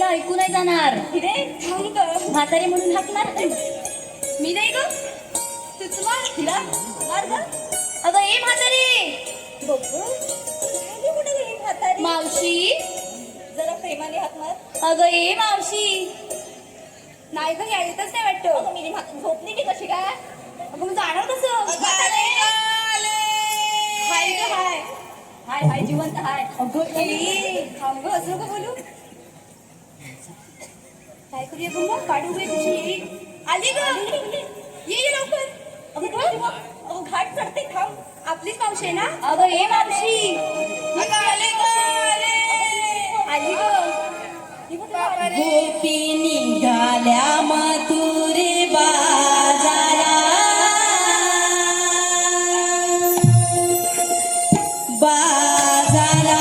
म्हातारीला ऐकू नाही जाणार. ग म्हातारी म्हणून हाकणार? मी नाही ग. मार तिला अगं ए म्हातारी! कुठे म्हातारी? मावशी? जरा प्रेमाने हात मार. अगं ए मावशी! नाही ग या येतच नाही वाटतं. मी झोपली की कशी काय? अगं मग जाणार कसं. हाय हाय. हाय हाय जिवंत हाय. अगं थांब ग असं नको बोलू. काय करूया ग मग काढू बाई तुझी येईल आली ग ये ये लवकर अगं थांब. अगं घाट चढते थांब आपलीच मावशी आहे ना अगं ये मावशी आले ग आली ग गोपी निघाल्या मधुरे बाजारा बाजारा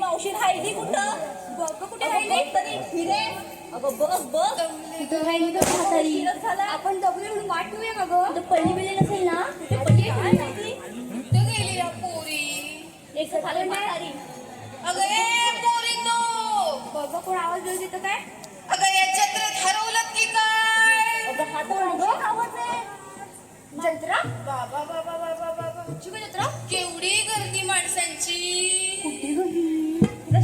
मावशी राहिली कुठं? बघ कुठे राहिली? तरी हिरे अगं बघ बघ. तिथं राहिली का म्हातारी. झाला. आपण दबले म्हणून वाट ठेवूया का ग? तिथं पडली बिळली नसेल ना? ते पडली काय माहिती? कुठे गेली या पोरी. एक झालं म्हातारी. अगं ए पोरींनो. बघ कोण आवाज देऊ देतं काय? अगं या जत्रेत हरवलं की काय? अगं हा तर आवाज आहे. जत्रा बाबा बाबा बाबा बाबा जत्रा केवढी गर्दी माणसांची.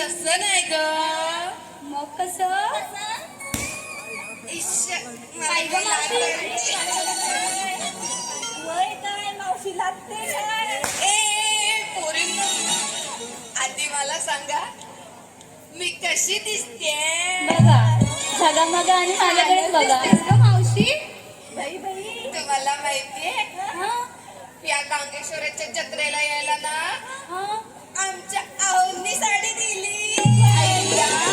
तसं नाही ग. मग कसं मावशी लागते. ए आधी मला सांगा मी कशी दिसते? बघा बघा बघा आणि माझ्याकडे बघा. मावशी. बाई बाई. तुम्हाला माहितीये या गांगेश्वराच्या जत्रेला यायला ना आमच्या आहोंनी साडी दिली.